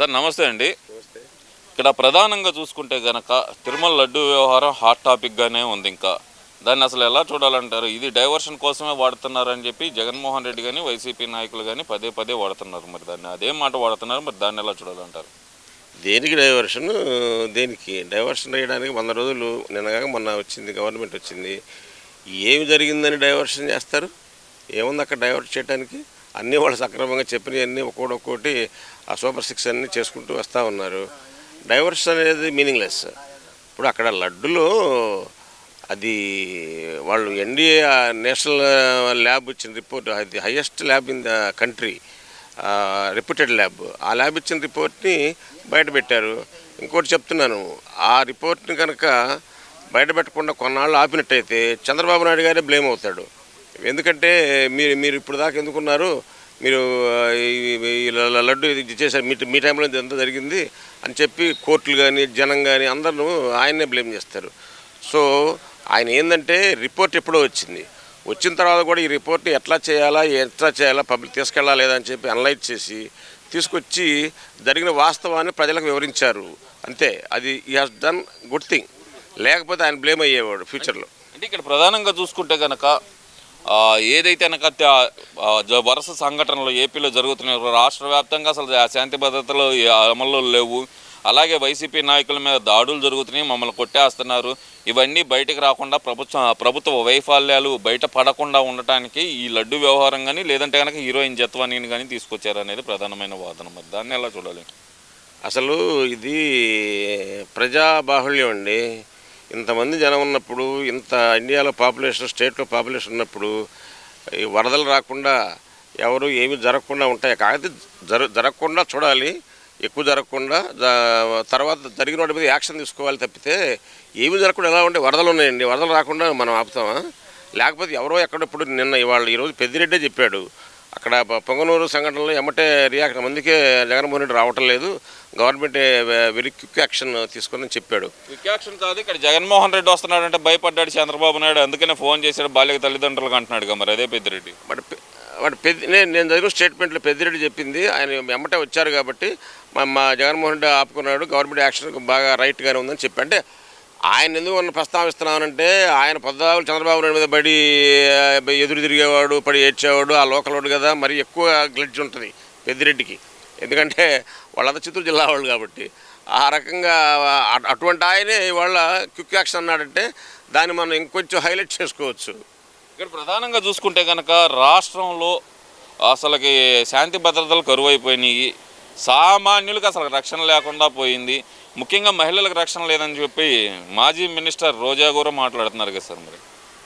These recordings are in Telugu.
సార్ నమస్తే అండి. ఇక్కడ ప్రధానంగా చూసుకుంటే గనక తిరుమల లడ్డు వ్యవహారం హాట్ టాపిక్గానే ఉంది ఇంకా. దాన్ని అసలు ఎలా చూడాలంటారు? ఇది డైవర్షన్ కోసమే వాడుతున్నారని చెప్పి జగన్మోహన్ రెడ్డి కానీ వైసీపీ నాయకులు కానీ పదే పదే వాడుతున్నారు మరి దాన్ని. అదే మాట వాడుతున్నారు మరి దాన్ని ఎలా చూడాలంటారు? దేనికి డైవర్షన్? దేనికి? డైవర్షన్ చేయడానికి వంద రోజులు నిన్నగాక మొన్న వచ్చింది గవర్నమెంట్ వచ్చింది. ఏమి జరిగిందని డైవర్షన్ చేస్తారు? ఏముంది అక్కడ డైవర్ట్ చేయడానికి అన్నీ వాళ్ళు సక్రమంగా చెప్పినవన్నీ ఒక్కోటి ఒక్కోటి ఆ సూపర్ సిక్స్ అన్నీ చేసుకుంటూ వస్తూ ఉన్నారు. డైవర్స్ అనేది మీనింగ్లెస్. ఇప్పుడు అక్కడ లడ్డులో అది వాళ్ళు ఎన్డీఏ నేషనల్ ల్యాబ్ ఇచ్చిన రిపోర్ట్ అది highest lab in the country reputed lab. ఆ ల్యాబ్ ఇచ్చిన రిపోర్ట్ని బయట పెట్టారు. ఇంకోటి చెప్తున్నాను ఆ రిపోర్ట్ని కనుక బయట పెట్టకుండా కొన్నాళ్ళు ఆపినట్టయితే చంద్రబాబు నాయుడు గారే బ్లేమ్ అవుతాడు. ఎందుకంటే మీరు మీరు ఇప్పుడు దాకా ఎందుకున్నారు? మీరు లడ్డు ఇది చేశారు. మీ మీ టైంలో ఇది ఎంత జరిగింది అని చెప్పి కోర్టులు కానీ జనం కానీ అందరూ ఆయన్నే బ్లేమ్ చేస్తారు. సో ఆయన ఏంటంటే రిపోర్ట్ ఎప్పుడో వచ్చింది. వచ్చిన తర్వాత కూడా ఈ రిపోర్ట్ని ఎట్లా చేయాలా ఎట్లా చేయాలా పబ్లిక్ తీసుకెళ్ళాలా లేదా అని చెప్పి అనలైజ్ చేసి తీసుకొచ్చి జరిగిన వాస్తవాన్ని ప్రజలకు వివరించారు. అంతే. అది ఈ హాస్ డన్ గుడ్ థింగ్ లేకపోతే ఆయన బ్లేమ్ అయ్యేవాడు ఫ్యూచర్లో అంటే ఇక్కడ ప్రధానంగా చూసుకుంటే కనుక ఏదైతే కనుక జ- వరుస సంఘటనలు ఏపీలో జరుగుతున్నాయి రాష్ట్ర వ్యాప్తంగా అసలు శాంతి భద్రతలు అమల్లో లేవు. అలాగే వైసీపీ నాయకుల మీద దాడులు జరుగుతున్నాయి మమ్మల్ని కొట్టేస్తున్నారు. ఇవన్నీ బయటకు రాకుండా ప్రభుత్వ ప్రభుత్వ వైఫల్యాలు బయట పడకుండా ఉండటానికి ఈ లడ్డు వ్యవహారం కానీ లేదంటే కనుక హీరోయిన్ జత్వానీని కానీ తీసుకొచ్చారు అనేది ప్రధానమైన వాదన మరి. దాన్ని ఎలా చూడాలి? అసలు ఇది ప్రజాబాహుళ్యం అండి. ఇంతమంది జనం ఉన్నప్పుడు ఇంత ఇండియాలో పాపులేషన్ స్టేట్లో పాపులేషన్ ఉన్నప్పుడు ఈ వరదలు రాకుండా ఎవరు ఏమి జరగకుండా ఉంటాయి. కాకపోతే జర జరగకుండా చూడాలి. ఎక్కువ జరగకుండా తర్వాత జరిగిన వాటి మీద యాక్షన్ తీసుకోవాలి తప్పితే ఏమి జరగకుండా ఎలా ఉంటే వరదలు ఉన్నాయండి. వరదలు రాకుండా మనం ఆపుతామా? లేకపోతే ఎవరో ఎక్కడప్పుడు నిన్న ఇవాళ ఈరోజు పెద్దిరెడ్డే చెప్పాడు. అక్కడ పొంగనూరు సంఘటనలో ఎమ్మటే రియాక్షన్ అందుకే జగన్మోహన్ రెడ్డి రావటం లేదు. గవర్నమెంట్ వెరీ క్విక్ యాక్షన్ తీసుకుందని చెప్పాడు. వికాక్షన్ కాదు ఇక్కడ జగన్మోహన్ రెడ్డి వస్తున్నాడంటే భయపడ్డాడు చంద్రబాబు నాయుడు. అందుకనే ఫోన్ చేశాడు బాల్య తల్లిదండ్రులకు అంటున్నాడు మరి అదే పెద్దిరెడ్డి. బట్ వాడు పెద్ద నేను నేను చదివిన స్టేట్మెంట్లో పెద్దిరెడ్డి చెప్పింది ఆయన ఎమ్మటే వచ్చారు కాబట్టి మా జగన్మోహన్ రెడ్డి ఆపుకున్నాడు గవర్నమెంట్ యాక్షన్ బాగా రైట్గానే ఉందని చెప్పి అంటే ఆయన ఎందుకు ఉన్న ప్రస్తావిస్తున్నానంటే ఆయన పొద్దాలు చంద్రబాబు నాయుడు మీద పడి ఎదురు తిరిగేవాడు పడి ఏడ్చేవాడు ఆ లోకల్ వాడు కదా మరి ఎక్కువ గ్లడ్జ్ ఉంటుంది పెద్దిరెడ్డికి. ఎందుకంటే వాళ్ళంతా చిత్తూరు జిల్లా వాళ్ళు కాబట్టి ఆ రకంగా అటువంటి ఆయనే ఇవాళ క్విక్ యాక్షన్ అన్నాడంటే దాన్ని మనం ఇంకొంచెం హైలైట్ చేసుకోవచ్చు. ఇక్కడ ప్రధానంగా చూసుకుంటే కనుక రాష్ట్రంలో అసలుకి శాంతి భద్రతలు కరువైపోయినాయి. సామాన్యులకు అసలు రక్షణ లేకుండా పోయింది. ముఖ్యంగా మహిళలకు రక్షణ లేదని చెప్పి మాజీ మినిస్టర్ రోజా కూడా మాట్లాడుతున్నారు కదా సార్ మరి.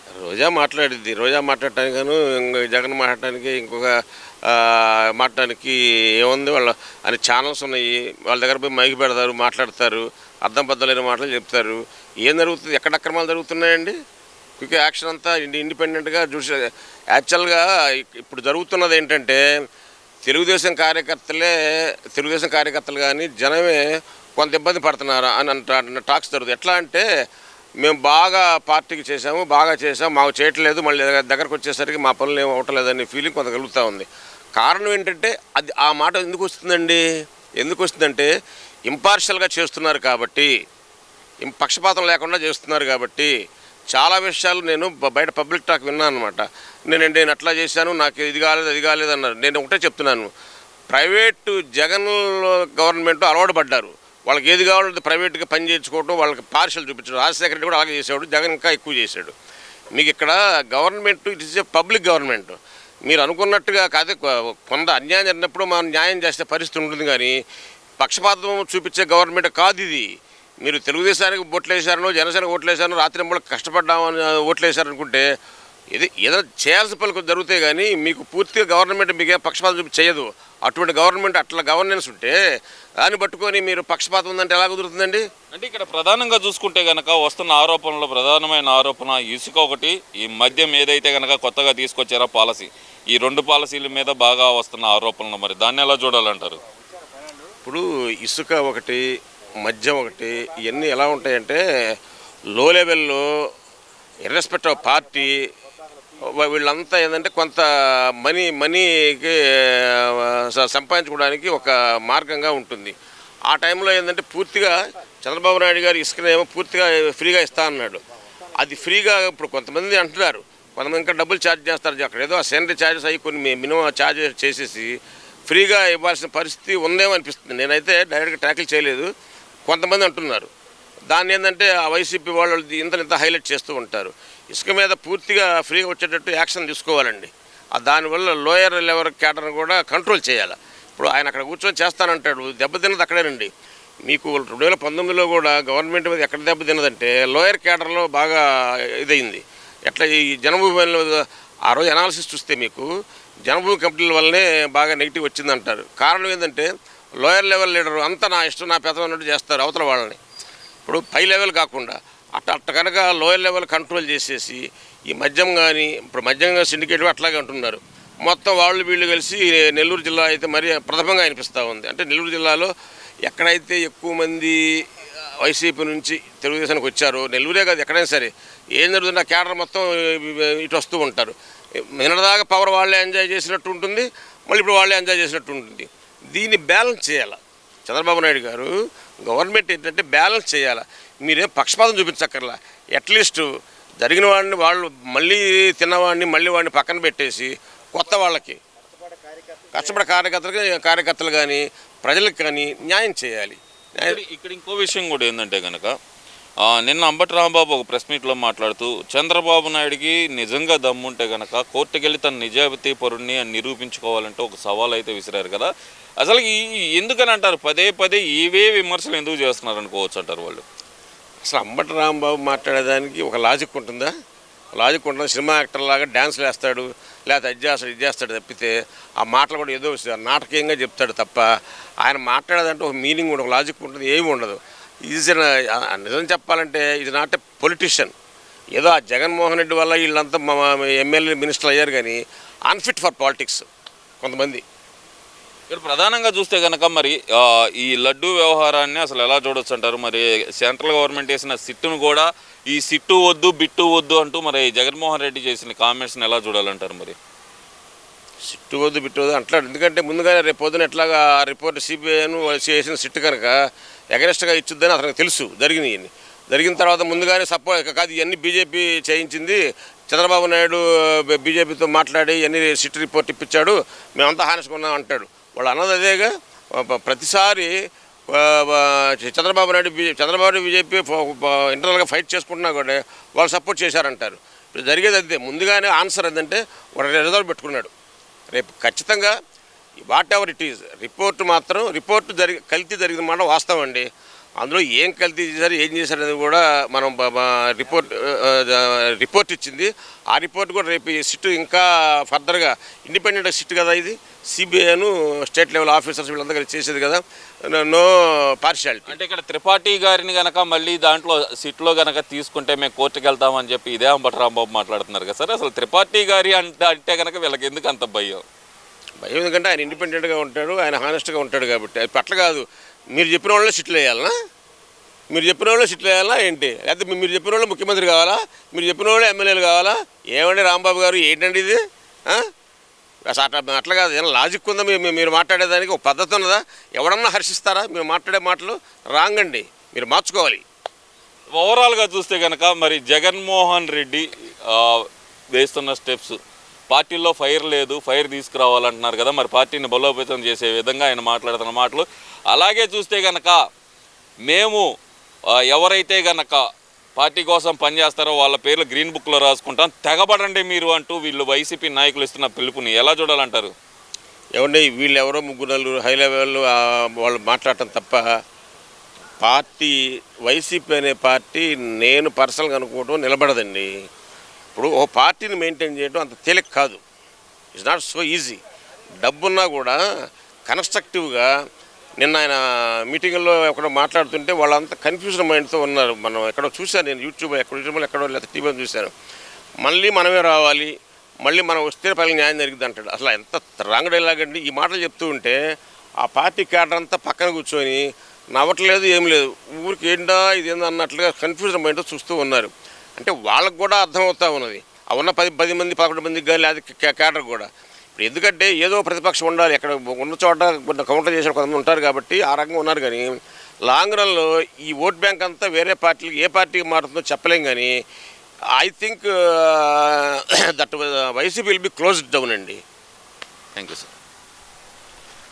రోజా మాట్లాడింది రోజా మాట్లాడటానికి గాను ఇంకా జగన్ మాట్లాడటానికి ఇంకొక ఆ, మాట్లాడటానికి ఏముంది? వాళ్ళ అని ఛానల్స్ ఉన్నాయి. వాళ్ళ దగ్గర పోయి మైకి పెడతారు మాట్లాడతారు. అర్థం బద్దలైన మాటలు చెప్తారు. ఏం జరుగుతుంది? ఎక్కడ అక్రమాలు జరుగుతున్నాయండి? క్విక్ యాక్షన్ అంతా ఇండిపెండెంట్గా చూసి యాక్చువల్గా ఇప్పుడు జరుగుతున్నది ఏంటంటే తెలుగుదేశం కార్యకర్తలే తెలుగుదేశం కార్యకర్తలు కానీ జనమే కొంత ఇబ్బంది పడుతున్నారు అని అంట టాక్స్ జరుగుతుంది. ఎట్లా అంటే మేము బాగా పార్టీకి చేసాము బాగా చేసాము మాకు చేయట్లేదు మళ్ళీ దగ్గరకు వచ్చేసరికి మా పనులు ఏమి అవ్వట్లేదనే ఫీలింగ్ కొంత కలుగుతూ ఉంది. కారణం ఏంటంటే అది ఆ మాట ఎందుకు వస్తుందండి? ఎందుకు వస్తుందంటే ఇంపార్షియల్గా చేస్తున్నారు కాబట్టి పక్షపాతం లేకుండా చేస్తున్నారు కాబట్టి చాలా విషయాలు నేను బయట పబ్లిక్ టాక్ విన్నాను అనమాట నేను నేను అట్లా చేశాను నాకు ఇది కాలేదు అది కాలేదు అన్నారు. నేను ఒకటే చెప్తున్నాను. ప్రైవేటు జగన్ గవర్నమెంట్ అలవాటు పడ్డారు. వాళ్ళకి ఏది కావాలంటే ప్రైవేట్గా పని చేయించుకోవడం వాళ్ళకి పార్షల్ చూపించడం. రాజశేఖర రెడ్డి కూడా అలాగే చేసేవాడు జగన్ ఇంకా ఎక్కువ చేశాడు. మీకు ఇక్కడ government it is a public government. మీరు అనుకున్నట్టుగా కాదే కొంత అన్యాయం జరిగినప్పుడు మనం న్యాయం చేసే పరిస్థితి ఉంటుంది కానీ పక్షపాతం చూపించే గవర్నమెంట్ కాదు ఇది. మీరు తెలుగుదేశానికి ఓట్లేశారనో జనసేన ఓట్లేశారనో రాత్రి కష్టపడ్డామని ఓట్లేశారనుకుంటే ఇది ఏదైనా చేయాల్సిన పనులు జరుగుతాయి కానీ మీకు పూర్తిగా గవర్నమెంట్ మీకే పక్షపాతం చూపి చేయదు. అటువంటి గవర్నమెంట్ అట్లా గవర్నెన్స్ ఉంటే దాన్ని పట్టుకొని మీరు పక్షపాతం ఉందంటే ఎలా కుదురుతుందండి? అంటే ఇక్కడ ప్రధానంగా చూసుకుంటే గనక వస్తున్న ఆరోపణలో ప్రధానమైన ఆరోపణ ఇసుక ఒకటి ఈ మద్యం ఏదైతే గనక కొత్తగా తీసుకొచ్చారో పాలసీ. ఈ రెండు పాలసీల మీద బాగా వస్తున్న ఆరోపణలు మరి దాన్ని ఎలా చూడాలంటారు? ఇప్పుడు ఇసుక ఒకటి మద్యం ఒకటి ఇవన్నీ ఎలా ఉంటాయంటే లో లెవెల్లో ఇర్రెస్పెక్ట్ ఆఫ్ పార్టీ వీళ్ళంతా ఏంటంటే కొంత మనీ మనీకి సంపాదించుకోవడానికి ఒక మార్గంగా ఉంటుంది. ఆ టైంలో ఏంటంటే పూర్తిగా చంద్రబాబు నాయుడు గారు ఇసుకనేమో పూర్తిగా ఫ్రీగా ఇస్తా అన్నాడు. అది ఫ్రీగా ఇప్పుడు కొంతమంది అంటున్నారు. కొంతమంది ఇంకా డబ్బులు ఛార్జ్ చేస్తారు. అక్కడ ఏదో శానిటరీ ఛార్జెస్ అయ్యి కొన్ని మినిమం ఛార్జ్ చేసేసి ఫ్రీగా ఇవ్వాల్సిన పరిస్థితి ఉందేమో అనిపిస్తుంది నేనైతే డైరెక్ట్గా ట్యాకిల్ చేయలేదు. కొంతమంది అంటున్నారు. దాన్ని ఏంటంటే ఆ వైసీపీ వాళ్ళు ఇంత ఇంత హైలైట్ చేస్తూ ఉంటారు. ఇసుక మీద పూర్తిగా ఫ్రీగా వచ్చేటట్టు యాక్షన్ తీసుకోవాలండి. ఆ దానివల్ల లోయర్ లెవెల్ క్యాటర్ని కూడా కంట్రోల్ చేయాలి. ఇప్పుడు ఆయన అక్కడ కూర్చొని చేస్తానంటాడు దెబ్బతిన్నది అక్కడేనండి. మీకు రెండు వేల పంతొమ్మిదిలో కూడా గవర్నమెంట్ మీద ఎక్కడ దెబ్బతిన్నదంటే లోయర్ క్యాటర్లో బాగా ఇదయింది. ఎట్లా ఈ జనభూమిలో ఆ రోజు అనాలిసిస్ చూస్తే మీకు జనభూమి కంపెనీల వల్లనే బాగా నెగిటివ్ వచ్చిందంటారు. కారణం ఏంటంటే లోయర్ లెవెల్ లీడర్ అంతా నా ఇష్టం నా పెద్ద ఉన్నట్టు చేస్తారు అవతల వాళ్ళని. ఇప్పుడు పై లెవెల్ కాకుండా అట్ట అట్ట కనుక లోయర్ లెవెల్ కంట్రోల్ చేసేసి ఈ మద్యం కానీ ఇప్పుడు మద్యం సిండికేట్ అట్లాగే అంటున్నారు మొత్తం వాళ్ళు వీళ్ళు కలిసి నెల్లూరు జిల్లా అయితే మరీ ప్రథమంగా అనిపిస్తూ ఉంది. అంటే నెల్లూరు జిల్లాలో ఎక్కడైతే ఎక్కువ మంది వైసీపీ నుంచి తెలుగుదేశానికి వచ్చారో నెల్లూరే కాదు ఎక్కడైనా సరే ఏం జరుగుతుందో ఆ క్యాడర్ మొత్తం ఇటు వస్తూ ఉంటారు. నిన్నదాకా పవర్ వాళ్ళే ఎంజాయ్ చేసినట్టు ఉంటుంది మళ్ళీ ఇప్పుడు వాళ్ళే ఎంజాయ్ చేసినట్టు ఉంటుంది. దీన్ని బ్యాలెన్స్ చేయాలి. చంద్రబాబు నాయుడు గారు గవర్నమెంట్ ఏంటంటే బ్యాలెన్స్ చేయాలి. మీరేం పక్షపాతం చూపించక్కర్లా. అట్లీస్ట్ జరిగిన వాడిని వాళ్ళు మళ్ళీ తిన్నవాడిని మళ్ళీ వాడిని పక్కన పెట్టేసి కొత్త వాళ్ళకి. కష్టపడే కార్యకర్తలకి కార్యకర్తలు కానీ ప్రజలకు కానీ న్యాయం చేయాలి. ఇక్కడ- ఇంకో విషయం కూడా ఏంటంటే కనుక నిన్న అంబటి రాంబాబు ఒక ప్రెస్ మీట్లో మాట్లాడుతూ చంద్రబాబు నాయుడికి నిజంగా దమ్ముంటే కనుక కోర్టుకెళ్ళి తన నిజాయితీ పరుణ్ణి అని నిరూపించుకోవాలంటే ఒక సవాల్ అయితే విసిరారు కదా. అసలు ఈ ఎందుకని అంటారు? పదే పదే ఇవే విమర్శలు ఎందుకు చేస్తున్నారు అనుకోవచ్చు అంటారు వాళ్ళు? అసలు అంబటి రాంబాబు మాట్లాడేదానికి ఒక లాజిక్ ఉంటుందా? లాజిక్ ఉంటుంది సినిమా యాక్టర్ లాగా డ్యాన్స్లు వేస్తాడు లేకపోతే అది చేస్తాడు ఇది చేస్తాడు తప్పితే ఆ మాటలు కూడా ఏదో నాటకీయంగా చెప్తాడు తప్ప ఆయన మాట్లాడేదంటే ఒక మీనింగ్ ఉండదు ఒక లాజిక్ ఉంటుంది ఏమి ఉండదు. ఈజ్ నిజం చెప్పాలంటే ఇది నాట్ ఎ పొలిటీషియన్ ఏదో ఆ జగన్మోహన్ రెడ్డి వల్ల వీళ్ళంతా మా ఎమ్మెల్యే మినిస్టర్లు అయ్యారు కానీ అన్ఫిట్ ఫర్ పాలిటిక్స్ కొంతమంది. ఇక్కడ ప్రధానంగా చూస్తే కనుక మరి ఈ లడ్డు వ్యవహారాన్ని అసలు ఎలా చూడొచ్చు అంటారు? మరి సెంట్రల్ గవర్నమెంట్ వేసిన సిట్టును కూడా ఈ సిట్టు వద్దు బిట్టు వద్దు అంటూ మరి జగన్మోహన్ రెడ్డి చేసిన కామెంట్స్ని ఎలా చూడాలంటారు మరి? సిట్టు వద్దు బిట్టు వద్దు అంటాడు ఎందుకంటే ముందుగానే రేపు పొద్దున ఎట్లాగా ఆ రిపోర్ట్ సిబిఐను చేసిన సిట్టు కనుక ఎగరెస్ట్గా ఇచ్చుద్దని అతనికి తెలుసు జరిగినాయి జరిగిన తర్వాత ముందుగానే సపోర్ట్ కాదు ఇవన్నీ బీజేపీ చేయించింది. చంద్రబాబు నాయుడు బీజేపీతో మాట్లాడి ఇవన్నీ సిట్ రిపోర్ట్ ఇప్పించాడు. మేమంతా హానిసుకున్నాం అంటాడు. వాళ్ళు అన్నది అదేగా. ప్రతిసారి చంద్రబాబు నాయుడు చంద్రబాబు నాయుడు బీజేపీ ఇంటర్నల్గా ఫైట్ చేసుకుంటున్నా కూడా వాళ్ళు సపోర్ట్ చేశారంటారు. ఇప్పుడు జరిగేది అదే. ముందుగానే ఆన్సర్ ఏంటంటే ఒక రిజల్ట్ పెట్టుకున్నాడు. రేపు ఖచ్చితంగా whatever it is report మాత్రం రిపోర్ట్ జరిగి కల్తీ జరిగింది మాట వాస్తవం అండి. అందులో ఏం కల్తీ చేశారు ఏం చేశారు అనేది కూడా మనం రిపోర్ట్ రిపోర్ట్ ఇచ్చింది. ఆ రిపోర్ట్ కూడా రేపు సిట్ ఇంకా ఫర్దర్గా ఇండిపెండెంట్ సిట్ కదా ఇది. సిబిఐను స్టేట్ లెవెల్ ఆఫీసర్స్ కలిసి చేసేది కదా. నో పార్షియాలిటీ అంటే ఇక్కడ త్రిపాఠి గారిని గనక మళ్ళీ దాంట్లో సిట్లో గనక తీసుకుంటే మేము కోర్టుకు వెళ్తామని చెప్పి ఇదే అంబటి రాంబాబు మాట్లాడుతున్నారు కదా సార్. అసలు త్రిపాఠి గారి అంటే అంటే గనక వీళ్ళకి ఎందుకు అంత భయం? భయం ఎందుకంటే ఆయన ఇండిపెండెంట్గా ఉంటాడు ఆయన హానెస్ట్గా ఉంటాడు కాబట్టి. అది పట్ల కాదు. మీరు చెప్పిన వాళ్ళే సిట్లు వేయాలనా? మీరు చెప్పిన వాళ్ళే సిట్లు వేయాలా ఏంటి? లేకపోతే మీరు చెప్పిన వాళ్ళు ముఖ్యమంత్రి కావాలా? మీరు చెప్పిన వాళ్ళే ఎమ్మెల్యేలు కావాలా? ఏమండి రాంబాబు గారు? ఏంటండి ఇది? అట్లా అట్లా కాదు. ఏమైనా లాజిక్ ఉందా? మీ- మీరు మాట్లాడేదానికి ఒక పద్ధతి ఉన్నదా? ఎవడన్నా హర్షిస్తారా? మీరు మాట్లాడే మాటలు రాంగ్ అండి మీరు మార్చుకోవాలి. ఓవరాల్గా చూస్తే కనుక మరి జగన్మోహన్ రెడ్డి వేస్తున్న స్టెప్స్ పార్టీలో ఫైర్ లేదు. ఫైర్ తీసుకురావాలంటున్నారు కదా. మరి పార్టీని బలోపేతం చేసే విధంగా ఆయన మాట్లాడుతున్న మాటలు. అలాగే చూస్తే కనుక మేము ఎవరైతే గనక పార్టీ కోసం పనిచేస్తారో వాళ్ళ పేర్లు గ్రీన్ బుక్లో రాసుకుంటాం. తెగబడండి మీరు అంటూ వీళ్ళు వైసీపీ నాయకులు ఇస్తున్న పిలుపుని. ఎలా చూడాలంటారు? ఏమంటే వీళ్ళు ఎవరో ముగ్గురు నలుగురు హై లెవెల్ వాళ్ళు మాట్లాడటం తప్ప పార్టీ వైసీపీ అనే పార్టీ నేను పర్సనల్గా అనుకోవడం నిలబడదండి. ఇప్పుడు ఓ పార్టీని మెయింటైన్ చేయడం అంత తేలిక కాదు. ఇట్స్ నాట్ సో ఈజీ డబ్బున్నా కూడా కన్స్ట్రక్టివ్గా నిన్న ఆయన మీటింగ్లో ఎక్కడో మాట్లాడుతుంటే వాళ్ళంతా కన్ఫ్యూజన్ మైండ్తో ఉన్నారు. మనం ఎక్కడో చూశాను నేను యూట్యూబ్ ఎక్కడ యూట్యూబ్లో ఎక్కడో లేదా టీవీలో చూశాను. మళ్ళీ మనమే రావాలి మళ్ళీ మనం వస్తే పని న్యాయం జరిగింది అంటాడు. అసలు ఎంత రాంగ్ డైలాగ్ అండి. ఈ మాటలు చెప్తూ ఉంటే ఆ పార్టీ క్యాడర్ అంతా పక్కన కూర్చొని నవ్వట్లేదు ఏం లేదు. ఊరికి ఏంటా ఇది ఏందో అన్నట్లుగా కన్ఫ్యూజన్ మైండ్తో చూస్తూ ఉన్నారు. అంటే వాళ్ళకు కూడా అర్థమవుతూ ఉన్నది. ఆ ఉన్న పది పది మంది పదకొండు మందికి కానీ లేదా క్యాడర్ కేడర్ కూడా. ఇప్పుడు ఎందుకంటే ఏదో ప్రతిపక్షం ఉండాలి. ఎక్కడ ఉన్న చోట కొంత కౌంటర్ చేసిన కొంతమంది ఉంటారు కాబట్టి ఆ రకంగా ఉన్నారు కానీ లాంగ్ రన్లో ఈ ఓట్ బ్యాంక్ అంతా వేరే పార్టీకి ఏ పార్టీకి మారుతుందో చెప్పలేం కానీ I think that YCP will be closed down అండి. Thank you sir